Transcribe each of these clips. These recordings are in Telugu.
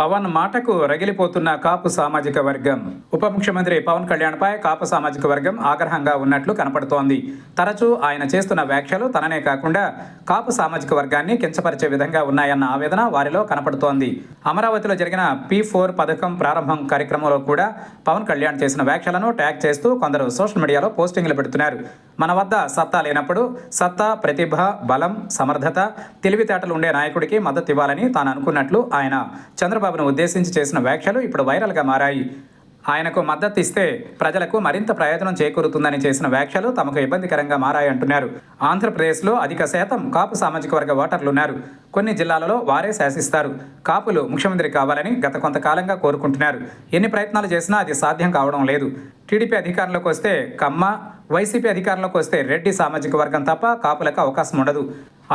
పవన్ మాటకు రగిలిపోతున్న కాపు సామాజిక వర్గం. ఉప ముఖ్యమంత్రి పవన్ కళ్యాణ్పై కాపు సామాజిక వర్గం ఆగ్రహంగా ఉన్నట్లు కనపడుతోంది. తరచూ ఆయన చేస్తున్న వ్యాఖ్యలు తననే కాకుండా కాపు సామాజిక వర్గాన్ని కించపరిచే విధంగా ఉన్నాయన్న ఆవేదన వారిలో కనపడుతోంది. అమరావతిలో జరిగిన పీ ఫోర్ పథకం ప్రారంభం కార్యక్రమంలో కూడా పవన్ కళ్యాణ్ చేసిన వ్యాఖ్యలను ట్యాగ్ చేస్తూ కొందరు సోషల్ మీడియాలో పోస్టింగ్లు పెడుతున్నారు. మన వద్ద సత్తా లేనప్పుడు సత్తా ప్రతిభ బలం సమర్థత తెలివితేటలు ఉండే నాయకుడికి మద్దతు ఇవ్వాలని తాను అనుకున్నట్లు ఆయన చంద్రబాబు చంద్రబాబును ఉద్దేశించి చేసిన వ్యాఖ్యలు ఇప్పుడు వైరల్గా మారాయి. ఆయనకు మద్దతు ఇస్తే ప్రజలకు మరింత ప్రయోజనం చేకూరుతుందని చేసిన వ్యాఖ్యలు తమకు ఇబ్బందికరంగా మారాయంటున్నారు ఆంధ్రప్రదేశ్లో అధిక శాతం కాపు సామాజిక వర్గ ఓటర్లున్నారు. కొన్ని జిల్లాలలో వారే శాసిస్తారు. కాపులు ముఖ్యమంత్రి కావాలని గత కొంతకాలంగా కోరుకుంటున్నారు. ఎన్ని ప్రయత్నాలు చేసినా అది సాధ్యం కావడం లేదు. టీడీపీ అధికారంలోకి వస్తే కమ్మ వైసీపీ అధికారంలోకి వస్తే రెడ్డి సామాజిక వర్గం తప్ప కాపులకు అవకాశం ఉండదు.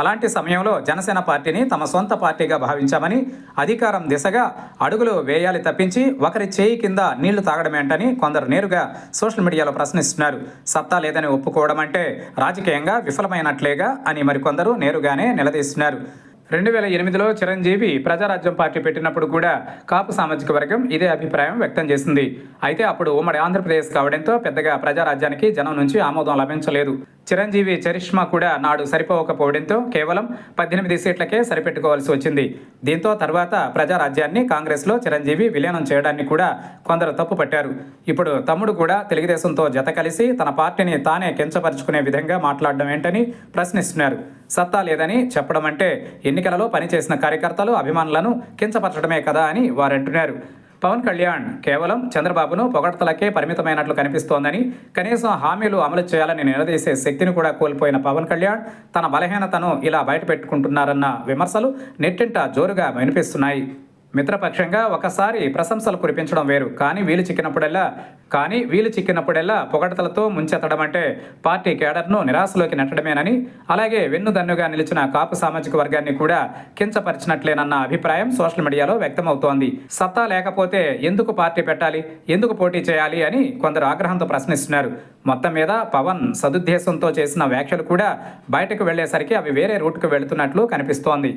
అలాంటి సమయంలో జనసేన పార్టీని తమ సొంత పార్టీగా భావించామని అధికారం దిశగా అడుగులు వేయాలి తప్పించి ఒకరి చేయి కింద నీళ్ళు తాగడమేంటని కొందరు నేరుగా సోషల్ మీడియాలో ప్రశ్నిస్తున్నారు. సత్తా లేదని ఒప్పుకోవడం అంటే రాజకీయంగా విఫలమైనట్లేగా అని మరికొందరు నేరుగానే నిలదీస్తున్నారు. రెండు వేల ఎనిమిదిలో చిరంజీవి ప్రజారాజ్యం పార్టీ పెట్టినప్పుడు కూడా కాపు సామాజిక వర్గం ఇదే అభిప్రాయం వ్యక్తం చేసింది. అయితే అప్పుడు ఉమ్మడి ఆంధ్రప్రదేశ్ కావడంతో పెద్దగా ప్రజారాజ్యానికి జనం నుంచి ఆమోదం లభించలేదు. చిరంజీవి చరిష్మా కూడా నాడు సరిపోకపోవడంతో కేవలం పద్దెనిమిది సీట్లకే సరిపెట్టుకోవాల్సి వచ్చింది. దీంతో తర్వాత ప్రజారాజ్యాన్ని కాంగ్రెస్లో చిరంజీవి విలీనం చేయడాన్ని కూడా కొందరు తప్పు పట్టారు ఇప్పుడు తమ్ముడు కూడా తెలుగుదేశంతో జత కలిసి తన పార్టీని తానే కించపరుచుకునే విధంగా మాట్లాడడం ఏంటని ప్రశ్నిస్తున్నారు. సత్తా లేదని చెప్పడం అంటే ఎన్నికలలో పనిచేసిన కార్యకర్తలు అభిమానులను కించపరచడమే కదా అని వారంటున్నారు. పవన్ కళ్యాణ్ కేవలం చంద్రబాబును పొగడ్తలకే పరిమితమైనట్లు కనిపిస్తోందని కనీసం హామీలు అమలు చేయాలని నిలదీసే శక్తిని కూడా కోల్పోయిన పవన్ కళ్యాణ్ తన బలహీనతను ఇలా బయటపెట్టుకుంటున్నారన్న విమర్శలు నెట్టింట జోరుగా వినిపిస్తున్నాయి. మిత్రపక్షంగా ఒకసారి ప్రశంసలు కురిపించడం వేరు. కానీ వీలు చిక్కినప్పుడల్లా కానీ వీలు చిక్కినప్పుడల్లా పొగడతలతో ముంచెత్తడం అంటే పార్టీ కేడర్ను నిరాశలోకి నెట్టడమేనని అలాగే వెన్నుదన్నుగా నిలిచిన కాపు సామాజిక వర్గాన్ని కూడా కించపరిచినట్లేనన్న అభిప్రాయం సోషల్ మీడియాలో వ్యక్తమవుతోంది. సత్తా లేకపోతే ఎందుకు పార్టీ పెట్టాలి ఎందుకు పోటీ చేయాలి అని కొందరు ఆగ్రహంతో ప్రశ్నిస్తున్నారు. మొత్తం మీద పవన్ సదుద్దేశంతో చేసిన వ్యాఖ్యలు కూడా బయటకు వెళ్ళేసరికి అవి వేరే రూట్కు వెళుతున్నట్లు కనిపిస్తోంది.